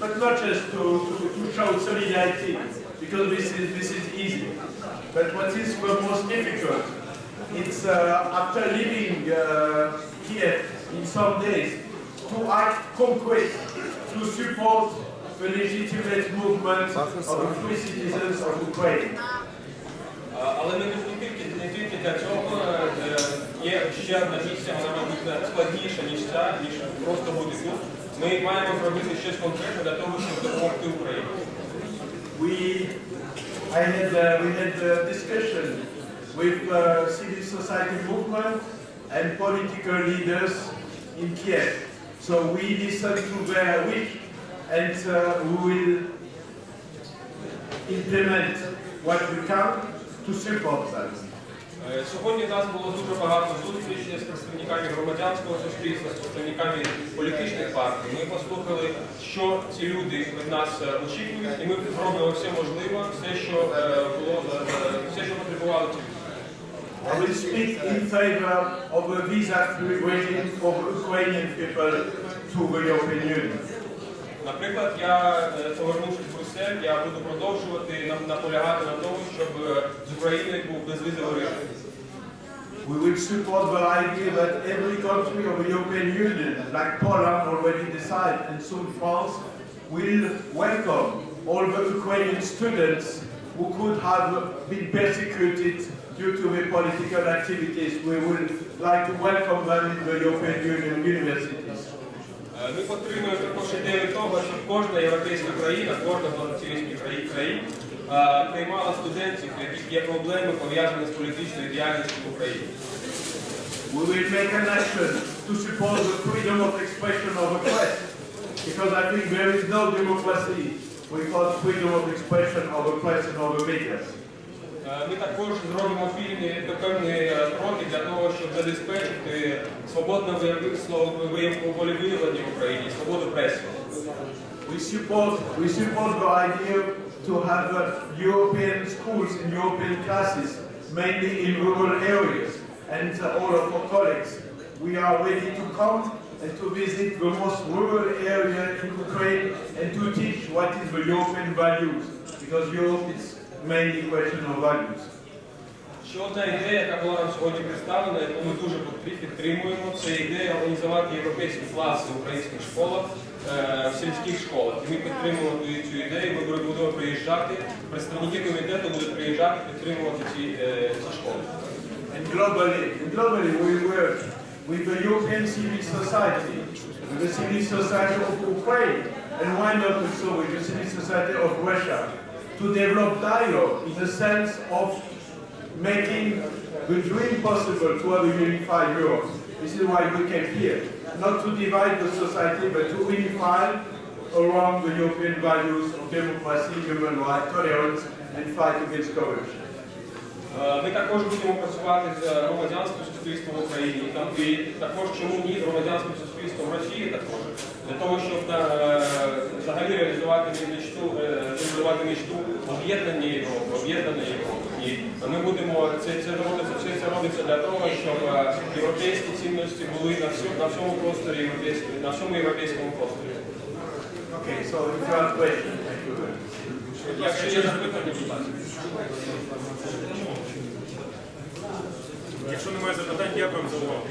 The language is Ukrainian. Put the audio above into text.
but not just to, to, to show solidarity, because this is, this is easy. But what is the most difficult, it's uh, after leaving uh, Kiev in some days, to act concrete, to support the legitimate movement of the free citizens of Ukraine. А, Але не тільки, не тільки для цього е, є ще одна місія, вона мабуть складніша, ніж ця, ніж просто бути тут. Ми маємо зробити щось конкретне для того, щоб допомогти Україні. We, I had, uh, we had a discussion with uh, civil society movement and political leaders in Kiev. So we listen to their wish and uh, we will implement what we can to support them. Е, Сьогодні в нас було дуже багато зустрічей з представниками громадянського суспільства, з представниками політичних партій. Ми послухали, що ці люди від нас е, очікують, і ми зробимо все можливе, все, що е, було все, що потребували ці. I will speak in favor of a visa-free regime for Ukrainian people to the European Union. Наприклад, я повернувшись в Брюссель, я буду продовжувати нам- наполягати на тому, щоб е, з Україною був безвізовий режим. We will support the idea that every country of the European Union, like Poland already decided, and soon France, will welcome all the Ukrainian students who could have been persecuted due to their political activities. We would like to welcome them in the European Union universities. Е, Ми підтримуємо також ідею того, щоб кожна європейська країна, кожна європейська країна, е, приймала студентів, у яких є проблеми пов'язані з політичною діяльністю в Україні. We will make an action to support the freedom of expression of the press, because I think there is no democracy without freedom of expression of the press and of the media. Е, Ми також зробимо пільні забезпечити свободне вияви- слово- вияв- волевиявлення в Україні, свободу преси. We support, we support the idea to have uh, European schools and European classes, mainly in rural areas. And uh, all of our colleagues, we are ready to come and to visit the most rural area in Ukraine and to teach what is the European values, because Europe is mainly question of values. Ще одна ідея, яка була сьогодні представлена, яку ми дуже підтри- підтримуємо, це ідея організувати європейські класи в українських школах, е, в сільських школах. І ми підтримуємо цю- цю ідею, ми будемо приїжджати, представники комітету будуть приїжджати, підтримувати ці, е, ці школи. And globally, and globally we work with the European civil society, with the civil society of Ukraine, and why not also with the civil society of Russia, to develop dialogue in the sense of making the dream possible to have a unified Europe. This is why we came here, not to divide the society, but to unify around the European values of democracy, human rights, tolerance, and fight against corruption. Е, Ми також будемо працювати з громадянським суспільством в Україні. І також чому ні з громадянським суспільством в Росії також для того, щоб е, взагалі реалізувати мечту, реалізувати мечту об'єднання Європи, об'єднаної Європи. І ми будемо це, це робиться, все це робиться для того, щоб е, європейські цінності були на всьому на всьому просторі європейському, на всьому європейському просторі. Okay, so questions. Якщо є запитання, будь ласка. Якщо немає запитань, дякуємо за увагу.